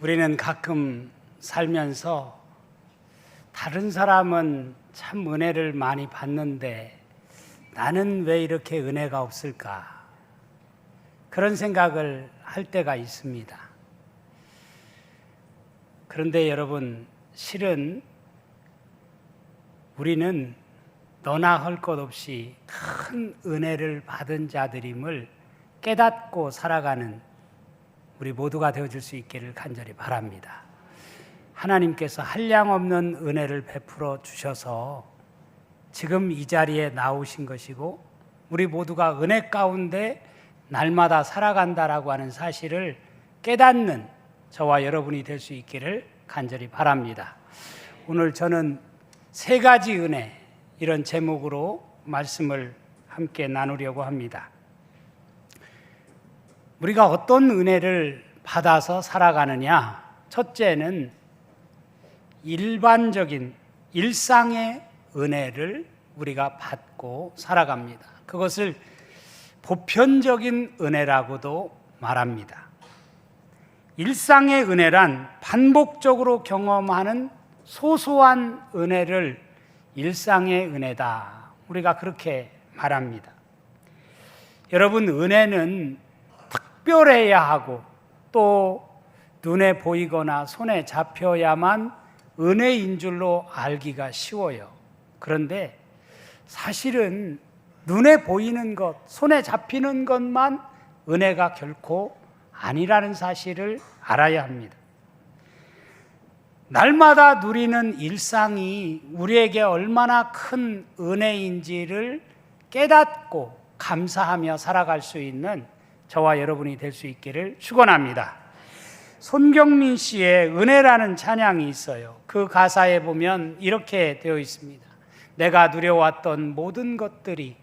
우리는 가끔 살면서 다른 사람은 참 은혜를 많이 받는데 나는 왜 이렇게 은혜가 없을까? 그런 생각을 할 때가 있습니다. 그런데 여러분, 실은 우리는 너나 할 것 없이 큰 은혜를 받은 자들임을 깨닫고 살아가는 우리 모두가 되어줄 수 있기를 간절히 바랍니다. 하나님께서 한량 없는 은혜를 베풀어 주셔서 지금 이 자리에 나오신 것이고 우리 모두가 은혜 가운데 날마다 살아간다라고 하는 사실을 깨닫는 저와 여러분이 될 수 있기를 간절히 바랍니다. 오늘 저는 세 가지 은혜 이런 제목으로 말씀을 함께 나누려고 합니다. 우리가 어떤 은혜를 받아서 살아가느냐? 첫째는 일반적인 일상의 은혜를 우리가 받고 살아갑니다. 그것을 보편적인 은혜라고도 말합니다. 일상의 은혜란 반복적으로 경험하는 소소한 은혜를 일상의 은혜다. 우리가 그렇게 말합니다. 여러분, 은혜는 특별해야 하고 또 눈에 보이거나 손에 잡혀야만 은혜인 줄로 알기가 쉬워요. 그런데 사실은 눈에 보이는 것, 손에 잡히는 것만 은혜가 결코 아니라는 사실을 알아야 합니다. 날마다 누리는 일상이 우리에게 얼마나 큰 은혜인지를 깨닫고 감사하며 살아갈 수 있는 저와 여러분이 될 수 있기를 축원합니다. 손경민 씨의 은혜라는 찬양이 있어요. 그 가사에 보면 이렇게 되어 있습니다. 내가 누려왔던 모든 것들이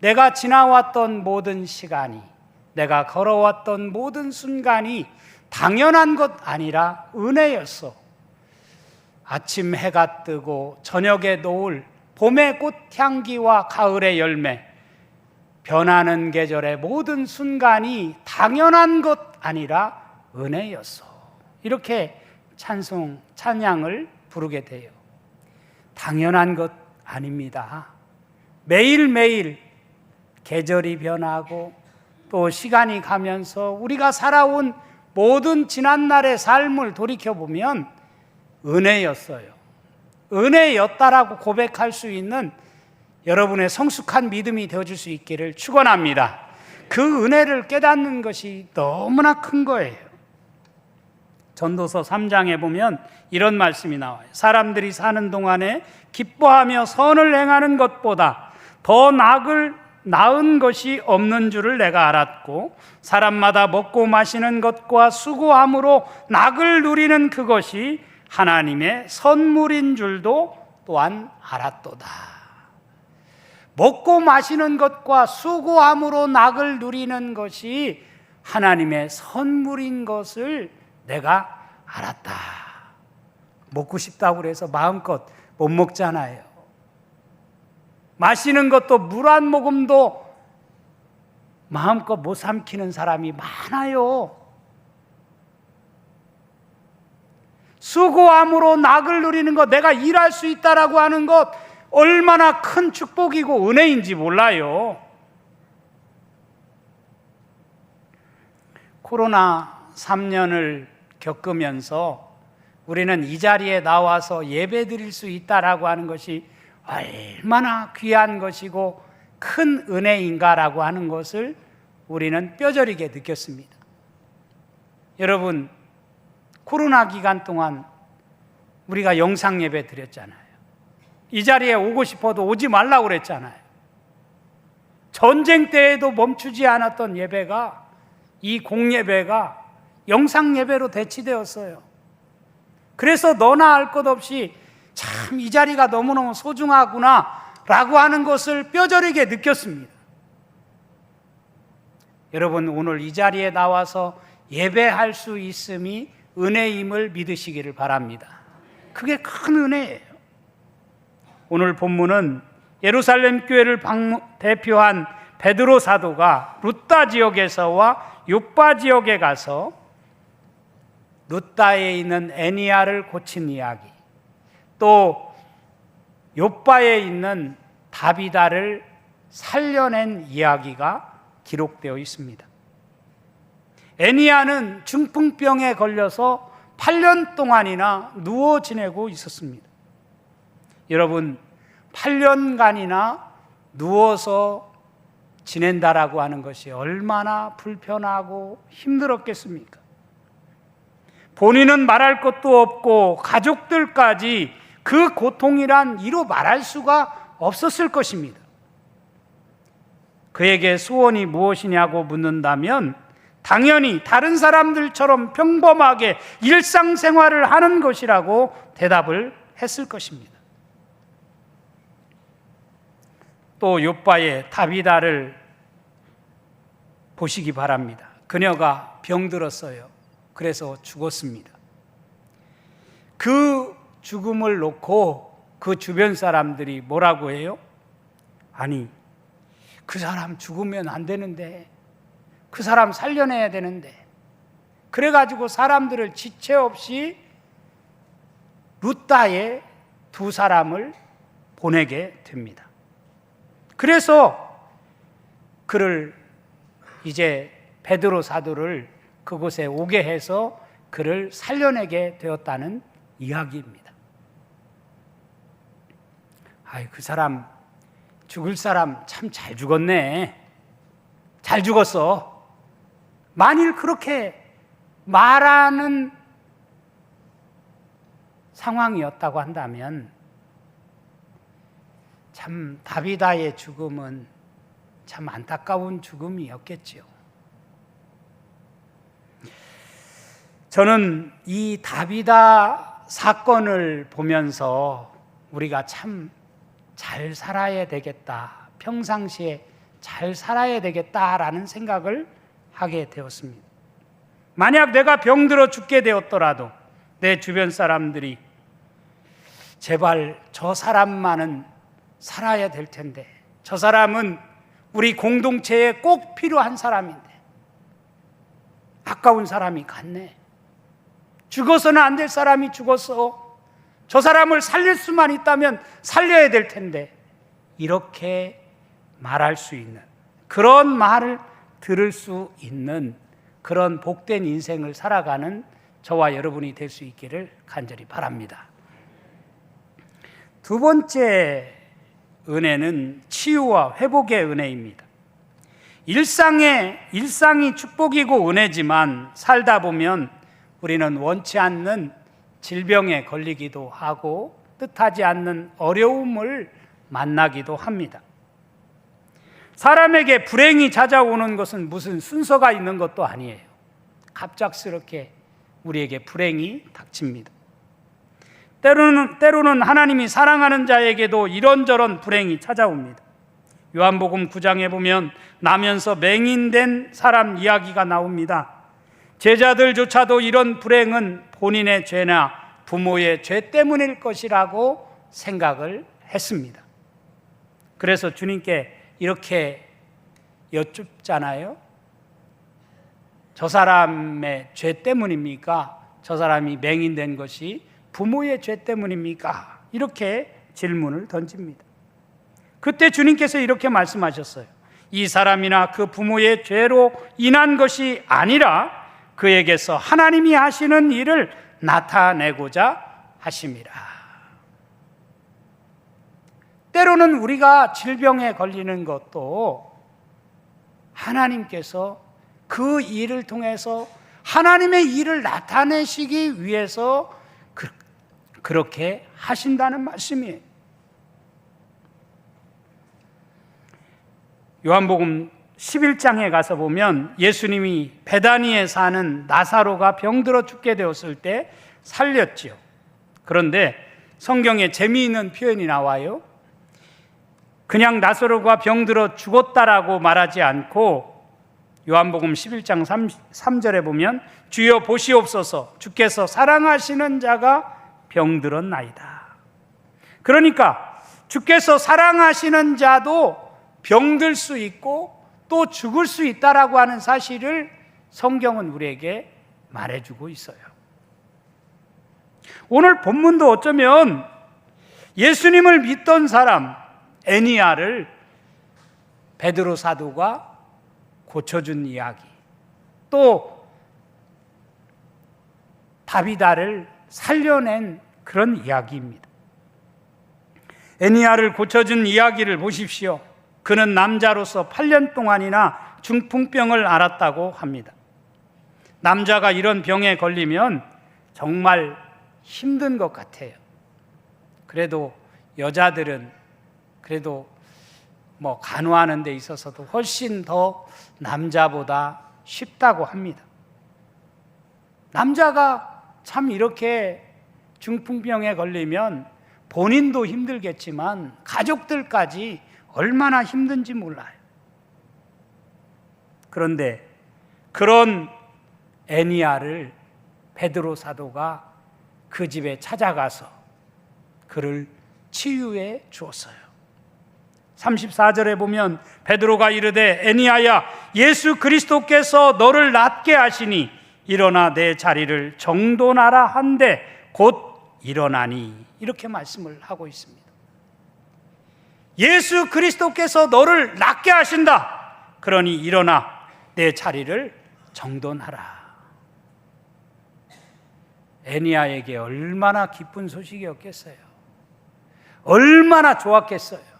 내가 지나왔던 모든 시간이 내가 걸어왔던 모든 순간이 당연한 것 아니라 은혜였어. 아침 해가 뜨고 저녁에 노을, 봄의 꽃향기와 가을의 열매, 변하는 계절의 모든 순간이 당연한 것 아니라 은혜였어. 이렇게 찬송, 찬양을 부르게 돼요. 당연한 것 아닙니다. 매일매일 계절이 변하고 또 시간이 가면서 우리가 살아온 모든 지난날의 삶을 돌이켜보면 은혜였어요. 은혜였다라고 고백할 수 있는 여러분의 성숙한 믿음이 되어줄 수 있기를 축원합니다. 그 은혜를 깨닫는 것이 너무나 큰 거예요. 전도서 3장에 보면 이런 말씀이 나와요. 사람들이 사는 동안에 기뻐하며 선을 행하는 것보다 더 나을 나은 것이 없는 줄을 내가 알았고 사람마다 먹고 마시는 것과 수고함으로 낙을 누리는 그것이 하나님의 선물인 줄도 또한 알았도다. 먹고 마시는 것과 수고함으로 낙을 누리는 것이 하나님의 선물인 것을 내가 알았다. 먹고 싶다고 그래서 마음껏 못 먹잖아요. 마시는 것도 물 한 모금도 마음껏 못 삼키는 사람이 많아요. 수고함으로 낙을 누리는 것, 내가 일할 수 있다라고 하는 것, 얼마나 큰 축복이고 은혜인지 몰라요. 코로나 3년을 겪으면서 우리는 이 자리에 나와서 예배 드릴 수 있다라고 하는 것이 얼마나 귀한 것이고 큰 은혜인가라고 하는 것을 우리는 뼈저리게 느꼈습니다. 여러분, 코로나 기간 동안 우리가 영상 예배 드렸잖아요. 이 자리에 오고 싶어도 오지 말라고 그랬잖아요. 전쟁 때에도 멈추지 않았던 예배가 이 공예배가 영상 예배로 대치되었어요. 그래서 너나 할것 없이 참 이 자리가 너무너무 소중하구나 라고 하는 것을 뼈저리게 느꼈습니다. 여러분, 오늘 이 자리에 나와서 예배할 수 있음이 은혜임을 믿으시기를 바랍니다. 그게 큰 은혜예요. 오늘 본문은 예루살렘 교회를 대표한 베드로 사도가 루따 지역에서와 요빠 지역에 가서 루따에 있는 애니아를 고친 이야기, 또 요바에 있는 다비다를 살려낸 이야기가 기록되어 있습니다. 애니아는 중풍병에 걸려서 8년 동안이나 누워 지내고 있었습니다. 여러분, 8년간이나 누워서 지낸다라고 하는 것이 얼마나 불편하고 힘들었겠습니까? 본인은 말할 것도 없고 가족들까지 그 고통이란 이로 말할 수가 없었을 것입니다. 그에게 소원이 무엇이냐고 묻는다면 당연히 다른 사람들처럼 평범하게 일상생활을 하는 것이라고 대답을 했을 것입니다. 또 요바의 다비다를 보시기 바랍니다. 그녀가 병들었어요. 그래서 죽었습니다. 그 죽음을 놓고 그 주변 사람들이 뭐라고 해요? 아니, 그 사람 죽으면 안 되는데, 그 사람 살려내야 되는데, 그래가지고 사람들을 지체 없이 루따에 두 사람을 보내게 됩니다. 그래서 그를 이제 베드로 사도를 그곳에 오게 해서 그를 살려내게 되었다는 이야기입니다. 아이, 그 사람, 죽을 사람 참 잘 죽었네. 잘 죽었어. 만일 그렇게 말하는 상황이었다고 한다면 참 다비다의 죽음은 참 안타까운 죽음이었겠지요. 저는 이 다비다 사건을 보면서 우리가 참 잘 살아야 되겠다. 평상시에 잘 살아야 되겠다라는 생각을 하게 되었습니다. 만약 내가 병들어 죽게 되었더라도 내 주변 사람들이 제발 저 사람만은 살아야 될 텐데 저 사람은 우리 공동체에 꼭 필요한 사람인데 아까운 사람이 갔네. 죽어서는 안 될 사람이 죽었어. 저 사람을 살릴 수만 있다면 살려야 될 텐데 이렇게 말할 수 있는 그런 말을 들을 수 있는 그런 복된 인생을 살아가는 저와 여러분이 될 수 있기를 간절히 바랍니다. 두 번째 은혜는 치유와 회복의 은혜입니다. 일상의 일상이 축복이고 은혜지만 살다 보면 우리는 원치 않는 질병에 걸리기도 하고 뜻하지 않는 어려움을 만나기도 합니다. 사람에게 불행이 찾아오는 것은 무슨 순서가 있는 것도 아니에요. 갑작스럽게 우리에게 불행이 닥칩니다. 때로는, 때로는 하나님이 사랑하는 자에게도 이런저런 불행이 찾아옵니다. 요한복음 9장에 보면 나면서 맹인된 사람 이야기가 나옵니다. 제자들조차도 이런 불행은 본인의 죄나 부모의 죄 때문일 것이라고 생각을 했습니다. 그래서 주님께 이렇게 여쭙잖아요. 저 사람의 죄 때문입니까? 저 사람이 맹인된 것이 부모의 죄 때문입니까? 이렇게 질문을 던집니다. 그때 주님께서 이렇게 말씀하셨어요. 이 사람이나 그 부모의 죄로 인한 것이 아니라 그에게서 하나님이 하시는 일을 나타내고자 하심이라. 때로는 우리가 질병에 걸리는 것도 하나님께서 그 일을 통해서 하나님의 일을 나타내시기 위해서 그, 그렇게 하신다는 말씀이에요. 요한복음 11장에 가서 보면 예수님이 베다니에 사는 나사로가 병들어 죽게 되었을 때 살렸지요. 그런데 성경에 재미있는 표현이 나와요. 그냥 나사로가 병들어 죽었다라고 말하지 않고 요한복음 11장 3, 절에 보면 주여 보시옵소서 주께서 사랑하시는 자가 병들었나이다. 그러니까 주께서 사랑하시는 자도 병들 수 있고 또 죽을 수 있다라고 하는 사실을 성경은 우리에게 말해주고 있어요. 오늘 본문도 어쩌면 예수님을 믿던 사람 애니아를 베드로 사도가 고쳐준 이야기. 또 다비다를 살려낸 그런 이야기입니다. 애니아를 고쳐준 이야기를 보십시오. 그는 남자로서 8년 동안이나 중풍병을 앓았다고 합니다. 남자가 이런 병에 걸리면 정말 힘든 것 같아요. 그래도 여자들은 그래도 뭐 간호하는 데 있어서도 훨씬 더 남자보다 쉽다고 합니다. 남자가 참 이렇게 중풍병에 걸리면 본인도 힘들겠지만 가족들까지 얼마나 힘든지 몰라요. 그런데 그런 애니아를 베드로 사도가 그 집에 찾아가서 그를 치유해 주었어요. 34절에 보면 베드로가 이르되 애니아야 예수 그리스도께서 너를 낫게 하시니 일어나 내 자리를 정돈하라 한데 곧 일어나니 이렇게 말씀을 하고 있습니다. 예수 그리스도께서 너를 낫게 하신다. 그러니 일어나 내 자리를 정돈하라. 애니아에게 얼마나 기쁜 소식이었겠어요. 얼마나 좋았겠어요.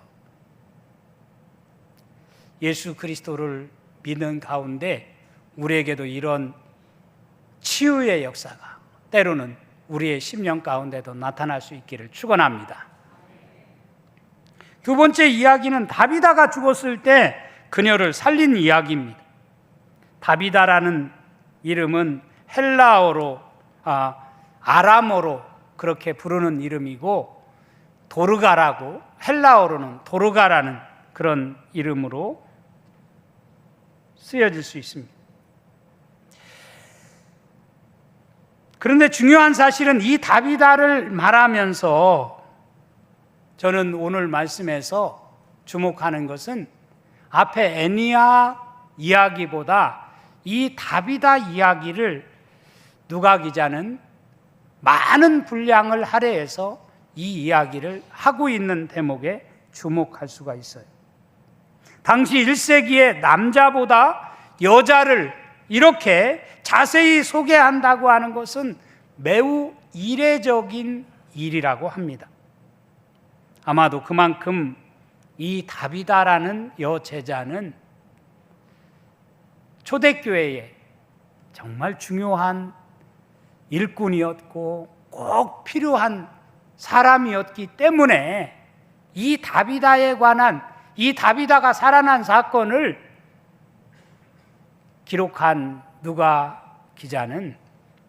예수 그리스도를 믿는 가운데 우리에게도 이런 치유의 역사가 때로는 우리의 심령 가운데도 나타날 수 있기를 축원합니다. 두 번째 이야기는 다비다가 죽었을 때 그녀를 살린 이야기입니다. 다비다라는 이름은 헬라어로 아, 아람어로 그렇게 부르는 이름이고 도르가라고 헬라어로는 도르가라는 그런 이름으로 쓰여질 수 있습니다. 그런데 중요한 사실은 이 다비다를 말하면서 저는 오늘 말씀에서 주목하는 것은 앞에 애니아 이야기보다 이 다비다 이야기를 누가 기자는 많은 분량을 할애해서 이 이야기를 하고 있는 대목에 주목할 수가 있어요. 당시 1세기에 남자보다 여자를 이렇게 자세히 소개한다고 하는 것은 매우 이례적인 일이라고 합니다. 아마도 그만큼 이 다비다라는 여제자는 초대교회에 정말 중요한 일꾼이었고 꼭 필요한 사람이었기 때문에 이 다비다에 관한 이 다비다가 살아난 사건을 기록한 누가 기자는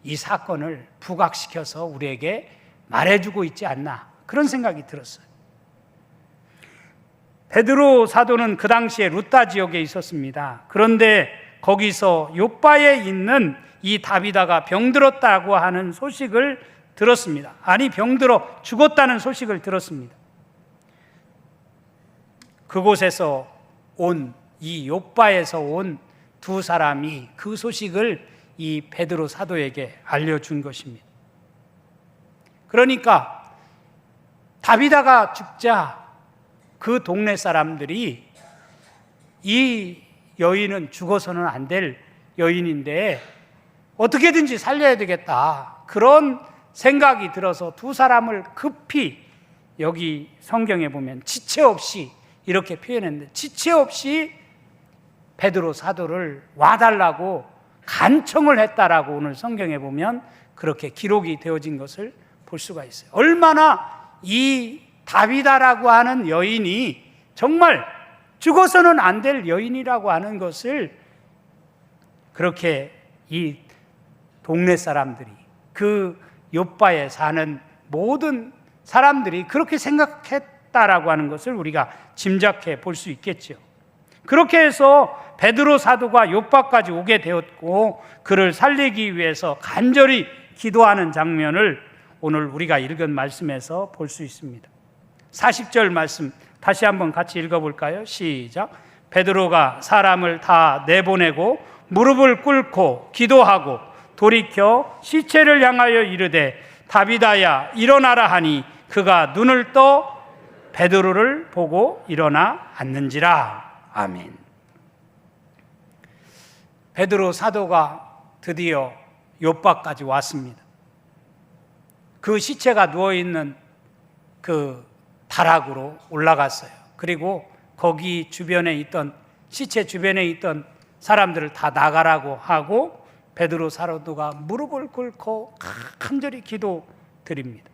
이 사건을 부각시켜서 우리에게 말해주고 있지 않나 그런 생각이 들었어요. 베드로 사도는 그 당시에 루타 지역에 있었습니다. 그런데 거기서 요바에 있는 이 다비다가 병들었다고 하는 소식을 들었습니다. 아니 병들어 죽었다는 소식을 들었습니다. 그곳에서 온 이 요바에서 온 두 사람이 그 소식을 이 베드로 사도에게 알려준 것입니다. 그러니까 다비다가 죽자 그 동네 사람들이 이 여인은 죽어서는 안 될 여인인데 어떻게든지 살려야 되겠다. 그런 생각이 들어서 두 사람을 급히 여기 성경에 보면 지체 없이 이렇게 표현했는데 지체 없이 베드로 사도를 와달라고 간청을 했다라고 오늘 성경에 보면 그렇게 기록이 되어진 것을 볼 수가 있어요. 얼마나 이 다비다라고 하는 여인이 정말 죽어서는 안 될 여인이라고 하는 것을 그렇게 이 동네 사람들이 그 요바에 사는 모든 사람들이 그렇게 생각했다라고 하는 것을 우리가 짐작해 볼 수 있겠죠. 그렇게 해서 베드로 사도가 요바까지 오게 되었고 그를 살리기 위해서 간절히 기도하는 장면을 오늘 우리가 읽은 말씀에서 볼 수 있습니다. 40절 말씀 다시 한번 같이 읽어 볼까요? 시작. 베드로가 사람을 다 내보내고 무릎을 꿇고 기도하고 돌이켜 시체를 향하여 이르되 다비다야 일어나라 하니 그가 눈을 떠 베드로를 보고 일어나 앉는지라 아멘. 베드로 사도가 드디어 요바까지 왔습니다. 그 시체가 누워 있는 그 다락으로 올라갔어요. 그리고 거기 주변에 있던 시체 주변에 있던 사람들을 다 나가라고 하고 베드로 사도가 무릎을 꿇고 간절히 기도 드립니다.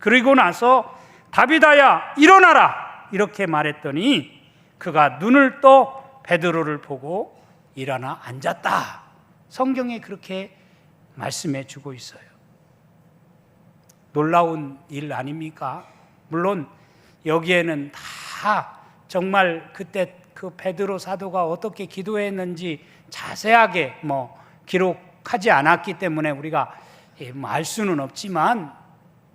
그리고 나서 다비다야 일어나라 이렇게 말했더니 그가 눈을 떠 베드로를 보고 일어나 앉았다. 성경에 그렇게 말씀해 주고 있어요. 놀라운 일 아닙니까? 물론 여기에는 다 정말 그때 그 베드로 사도가 어떻게 기도했는지 자세하게 뭐 기록하지 않았기 때문에 우리가 예, 뭐알 수는 없지만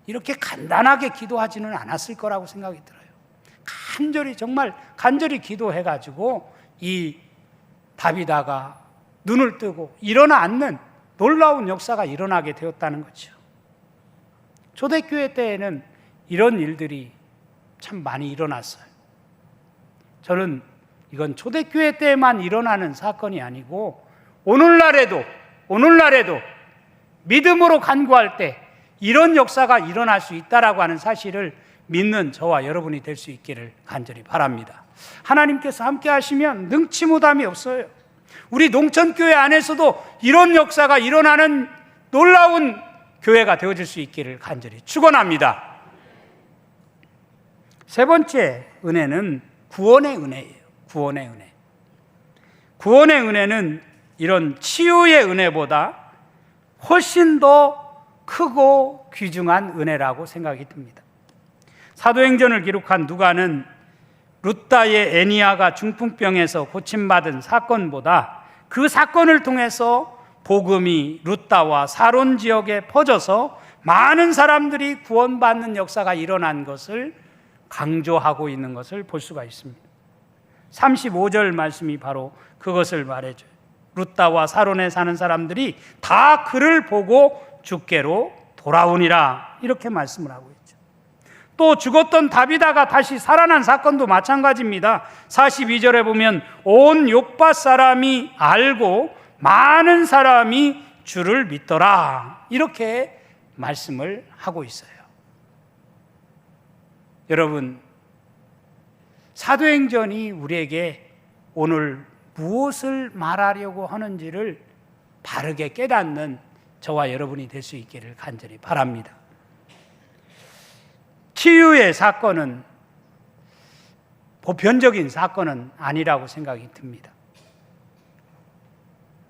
이렇게 간단하게 기도하지는 않았을 거라고 생각이 들어요. 간절히 정말 간절히 기도해 가지고 이 다비다가 눈을 뜨고 일어나 앉는 놀라운 역사가 일어나게 되었다는 거죠. 초대교회 때에는 이런 일들이 참 많이 일어났어요. 저는 이건 초대교회 때만 일어나는 사건이 아니고 오늘날에도 오늘날에도 믿음으로 간구할 때 이런 역사가 일어날 수 있다라고 하는 사실을 믿는 저와 여러분이 될 수 있기를 간절히 바랍니다. 하나님께서 함께 하시면 능치 못함이 없어요. 우리 농천교회 안에서도 이런 역사가 일어나는 놀라운 교회가 되어질 수 있기를 간절히 축원합니다. 세 번째 은혜는 구원의 은혜예요. 구원의 은혜. 구원의 은혜는 이런 치유의 은혜보다 훨씬 더 크고 귀중한 은혜라고 생각이 듭니다. 사도행전을 기록한 누가는 루따의 애니아가 중풍병에서 고침받은 사건보다 그 사건을 통해서 복음이 루따와 사론 지역에 퍼져서 많은 사람들이 구원받는 역사가 일어난 것을 강조하고 있는 것을 볼 수가 있습니다. 35절 말씀이 바로 그것을 말해줘요. 루따와 사론에 사는 사람들이 다 그를 보고 주께로 돌아오니라 이렇게 말씀을 하고 있죠. 또 죽었던 다비다가 다시 살아난 사건도 마찬가지입니다. 42절에 보면 온 요파 사람이 알고 많은 사람이 주를 믿더라 이렇게 말씀을 하고 있어요. 여러분 사도행전이 우리에게 오늘 무엇을 말하려고 하는지를 바르게 깨닫는 저와 여러분이 될 수 있기를 간절히 바랍니다. 치유의 사건은 보편적인 사건은 아니라고 생각이 듭니다.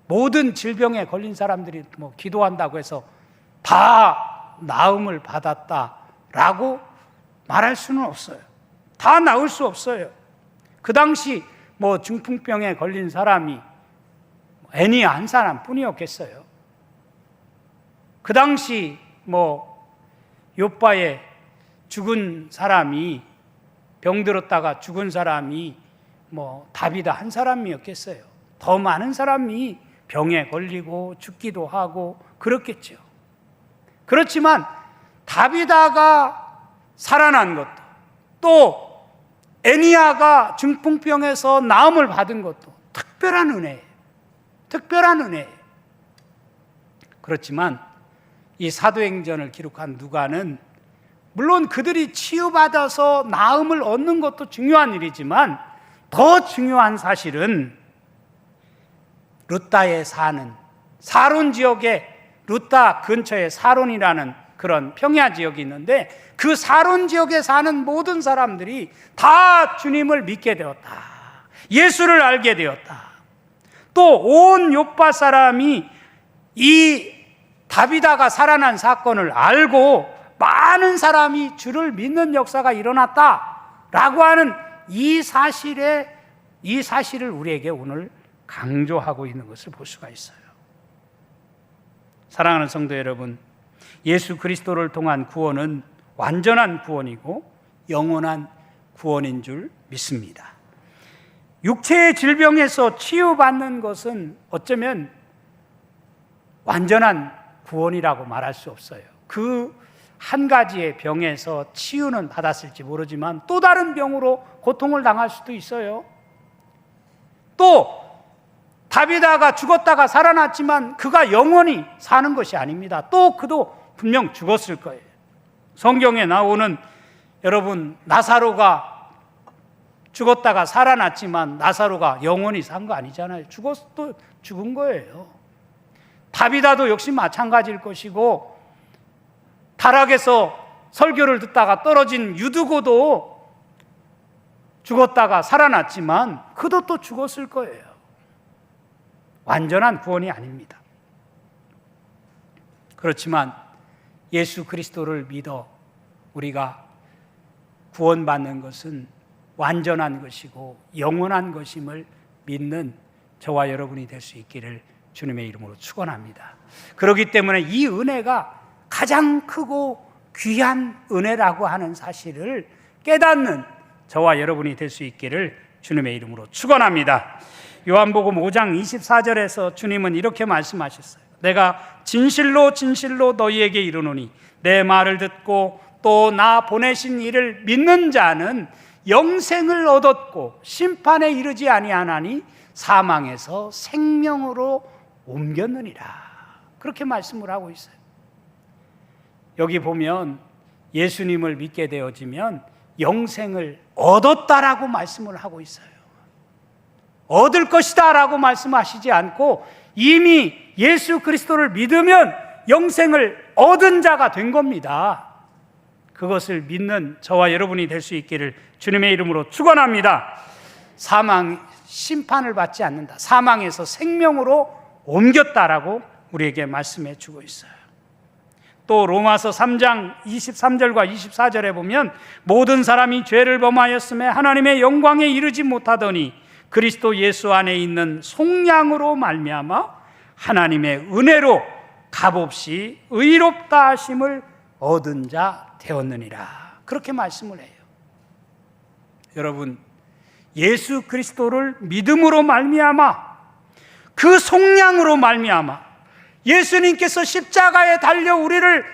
모든 질병에 걸린 사람들이 뭐 기도한다고 해서 다 나음을 받았다라고 말할 수는 없어요. 다 나을 수 없어요. 그 당시 뭐 중풍병에 걸린 사람이 애니 한 사람 뿐이었겠어요. 그 당시 뭐 요바에 죽은 사람이 병들었다가 죽은 사람이 뭐 다비다 한 사람이었겠어요. 더 많은 사람이 병에 걸리고 죽기도 하고 그렇겠죠. 그렇지만 다비다가 살아난 것도 또 애니아가 중풍병에서 나음을 받은 것도 특별한 은혜예요. 특별한 은혜예요. 그렇지만 이 사도행전을 기록한 누가는 물론 그들이 치유받아서 나음을 얻는 것도 중요한 일이지만 더 중요한 사실은 루따에 사는 사론 지역에 루따 근처에 사론이라는 그런 평야 지역이 있는데 그 사론 지역에 사는 모든 사람들이 다 주님을 믿게 되었다. 예수를 알게 되었다. 또 온 요파 사람이 이 다비다가 살아난 사건을 알고 많은 사람이 주를 믿는 역사가 일어났다라고 하는 이 사실에 이 사실을 우리에게 오늘 강조하고 있는 것을 볼 수가 있어요. 사랑하는 성도 여러분, 예수 그리스도를 통한 구원은 완전한 구원이고 영원한 구원인 줄 믿습니다. 육체의 질병에서 치유받는 것은 어쩌면 완전한 구원이라고 말할 수 없어요. 그 한 가지의 병에서 치유는 받았을지 모르지만 또 다른 병으로 고통을 당할 수도 있어요. 또 다비다가 죽었다가 살아났지만 그가 영원히 사는 것이 아닙니다. 또 그도 분명 죽었을 거예요. 성경에 나오는 여러분 나사로가 죽었다가 살아났지만 나사로가 영원히 산 거 아니잖아요. 죽었도 죽은 거예요. 다비다도 역시 마찬가지일 것이고 타락에서 설교를 듣다가 떨어진 유두고도 죽었다가 살아났지만 그도 또 죽었을 거예요. 완전한 구원이 아닙니다. 그렇지만 예수 그리스도를 믿어 우리가 구원받는 것은 완전한 것이고 영원한 것임을 믿는 저와 여러분이 될 수 있기를 주님의 이름으로 축원합니다. 그렇기 때문에 이 은혜가 가장 크고 귀한 은혜라고 하는 사실을 깨닫는 저와 여러분이 될 수 있기를 주님의 이름으로 축원합니다. 요한복음 5장 24절에서 주님은 이렇게 말씀하셨어요. 내가 진실로 진실로 너희에게 이르노니 내 말을 듣고 또 나 보내신 이를 믿는 자는 영생을 얻었고 심판에 이르지 아니하나니 사망에서 생명으로 옮겼느니라. 그렇게 말씀을 하고 있어요. 여기 보면 예수님을 믿게 되어지면 영생을 얻었다라고 말씀을 하고 있어요. 얻을 것이다라고 말씀하시지 않고 이미 예수 그리스도를 믿으면 영생을 얻은 자가 된 겁니다. 그것을 믿는 저와 여러분이 될 수 있기를 주님의 이름으로 축원합니다. 사망 심판을 받지 않는다. 사망에서 생명으로 옮겼다라고 우리에게 말씀해 주고 있어요. 또 로마서 3장 23절과 24절에 보면 모든 사람이 죄를 범하였음에 하나님의 영광에 이르지 못하더니 그리스도 예수 안에 있는 속량으로 말미암아 하나님의 은혜로 값없이 의롭다 하심을 얻은 자 되었느니라. 그렇게 말씀을 해요. 여러분 예수 그리스도를 믿음으로 말미암아 그 속량으로 말미암아 예수님께서 십자가에 달려 우리를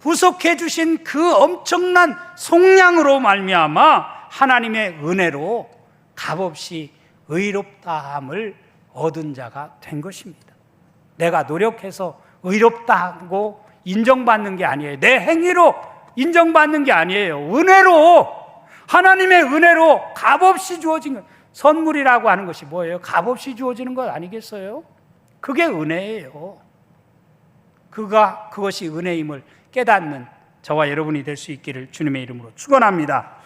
구속해 주신 그 엄청난 속량으로 말미암아 하나님의 은혜로 값없이 의롭다함을 얻은 자가 된 것입니다. 내가 노력해서 의롭다고 인정받는 게 아니에요. 내 행위로 인정받는 게 아니에요. 은혜로 하나님의 은혜로 값없이 주어진 것. 선물이라고 하는 것이 뭐예요? 값없이 주어지는 것 아니겠어요? 그게 은혜예요. 그가 그것이 은혜임을 깨닫는 저와 여러분이 될 수 있기를 주님의 이름으로 축원합니다.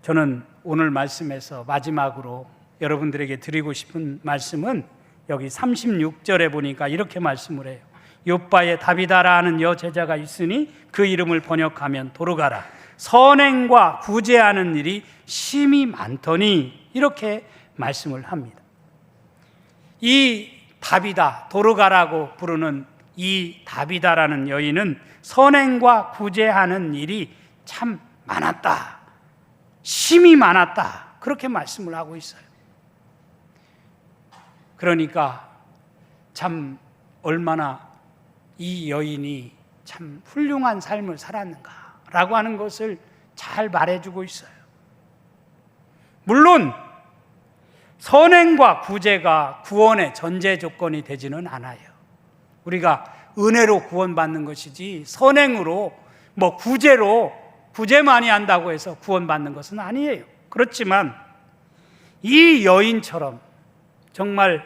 저는 오늘 말씀에서 마지막으로 여러분들에게 드리고 싶은 말씀은 여기 36절에 보니까 이렇게 말씀을 해요. 요바의 다비다라는 여제자가 있으니 그 이름을 번역하면 도르가라. 선행과 구제하는 일이 심히 많더니 이렇게 말씀을 합니다. 이 다비다 도르가라고 부르는 이 다비다라는 여인은 선행과 구제하는 일이 참 많았다. 심히 많았다. 그렇게 말씀을 하고 있어요. 그러니까 참 얼마나 이 여인이 참 훌륭한 삶을 살았는가라고 하는 것을 잘 말해주고 있어요. 물론 선행과 구제가 구원의 전제 조건이 되지는 않아요. 우리가 은혜로 구원받는 것이지 선행으로 뭐 구제로 구제만이 한다고 해서 구원받는 것은 아니에요. 그렇지만 이 여인처럼 정말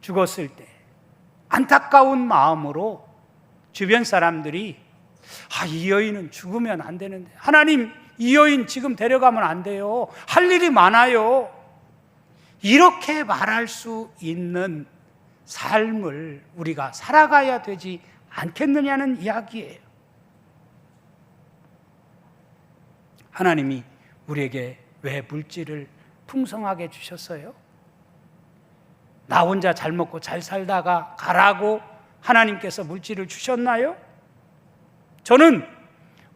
죽었을 때 안타까운 마음으로 주변 사람들이 아, 이 여인은 죽으면 안 되는데 하나님 이 여인 지금 데려가면 안 돼요. 할 일이 많아요. 이렇게 말할 수 있는 삶을 우리가 살아가야 되지 않겠느냐는 이야기예요. 하나님이 우리에게 왜 물질을 풍성하게 주셨어요? 나 혼자 잘 먹고 잘 살다가 가라고 하나님께서 물질을 주셨나요? 저는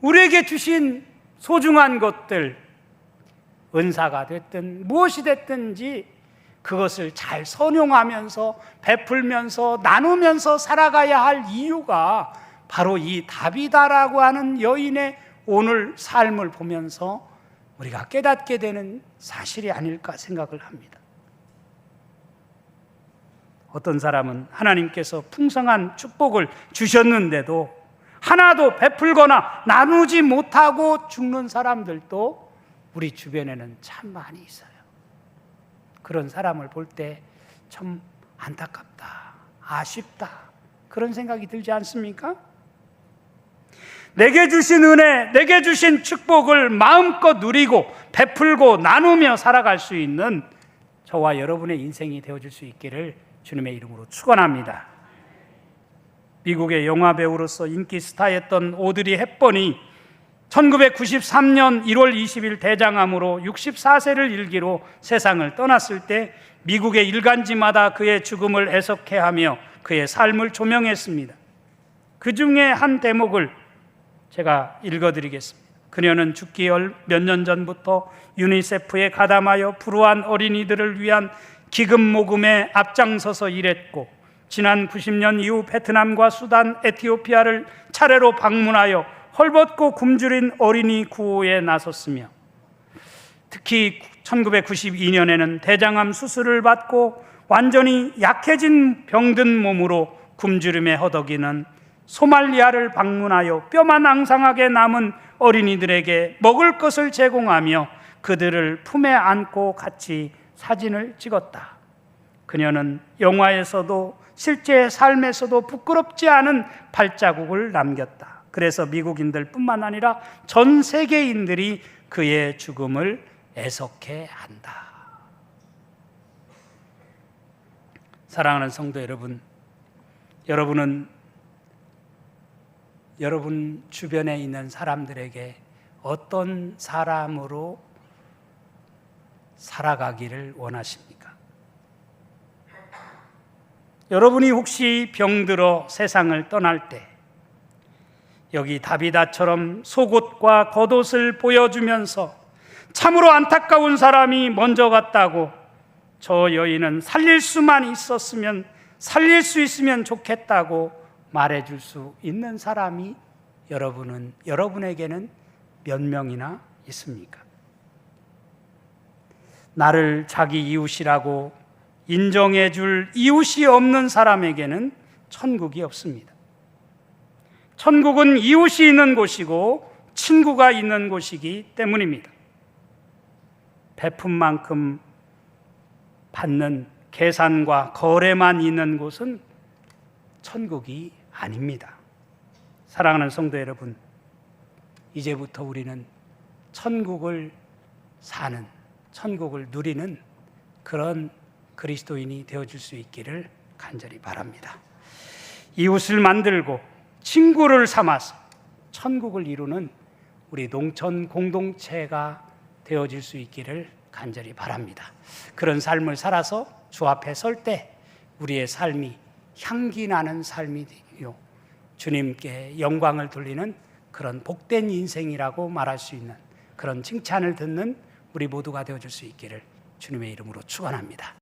우리에게 주신 소중한 것들, 은사가 됐든 무엇이 됐든지 그것을 잘 선용하면서 베풀면서 나누면서 살아가야 할 이유가 바로 이 다비다라고 하는 여인의 오늘 삶을 보면서 우리가 깨닫게 되는 사실이 아닐까 생각을 합니다. 어떤 사람은 하나님께서 풍성한 축복을 주셨는데도 하나도 베풀거나 나누지 못하고 죽는 사람들도 우리 주변에는 참 많이 있어요. 그런 사람을 볼 때 참 안타깝다, 아쉽다, 그런 생각이 들지 않습니까? 내게 주신 은혜, 내게 주신 축복을 마음껏 누리고 베풀고 나누며 살아갈 수 있는 저와 여러분의 인생이 되어줄 수 있기를 주님의 이름으로 축원합니다. 미국의 영화 배우로서 인기 스타였던 오드리 헵번이 1993년 1월 20일 대장암으로 64세를 일기로 세상을 떠났을 때 미국의 일간지마다 그의 죽음을 애석해하며 그의 삶을 조명했습니다. 그 중에 한 대목을 제가 읽어드리겠습니다. 그녀는 죽기 몇 년 전부터 유니세프에 가담하여 불우한 어린이들을 위한 기금 모금에 앞장서서 일했고 지난 90년 이후 베트남과 수단, 에티오피아를 차례로 방문하여 헐벗고 굶주린 어린이 구호에 나섰으며 특히 1992년에는 대장암 수술을 받고 완전히 약해진 병든 몸으로 굶주림에 허덕이는 소말리아를 방문하여 뼈만 앙상하게 남은 어린이들에게 먹을 것을 제공하며 그들을 품에 안고 같이 사진을 찍었다. 그녀는 영화에서도 실제 삶에서도 부끄럽지 않은 발자국을 남겼다. 그래서 미국인들 뿐만 아니라 전 세계인들이 그의 죽음을 애석해 한다. 사랑하는 성도 여러분, 여러분은 여러분 주변에 있는 사람들에게 어떤 사람으로 살아가기를 원하십니까? 여러분이 혹시 병들어 세상을 떠날 때 여기 다비다처럼 속옷과 겉옷을 보여주면서 참으로 안타까운 사람이 먼저 갔다고 저 여인은 살릴 수만 있었으면 살릴 수 있으면 좋겠다고 말해줄 수 있는 사람이 여러분은 여러분에게는 몇 명이나 있습니까? 나를 자기 이웃이라고 인정해 줄 이웃이 없는 사람에게는 천국이 없습니다. 천국은 이웃이 있는 곳이고 친구가 있는 곳이기 때문입니다. 베푼 만큼 받는 계산과 거래만 있는 곳은 천국이 아닙니다. 사랑하는 성도 여러분, 이제부터 우리는 천국을 사는, 천국을 누리는 그런 그리스도인이 되어줄 수 있기를 간절히 바랍니다. 이웃을 만들고 친구를 삼아서 천국을 이루는 우리 농촌 공동체가 되어질 수 있기를 간절히 바랍니다. 그런 삶을 살아서 주 앞에 설 때 우리의 삶이 향기 나는 삶이 되요 주님께 영광을 돌리는 그런 복된 인생이라고 말할 수 있는 그런 칭찬을 듣는 우리 모두가 되어줄 수 있기를 주님의 이름으로 축원합니다.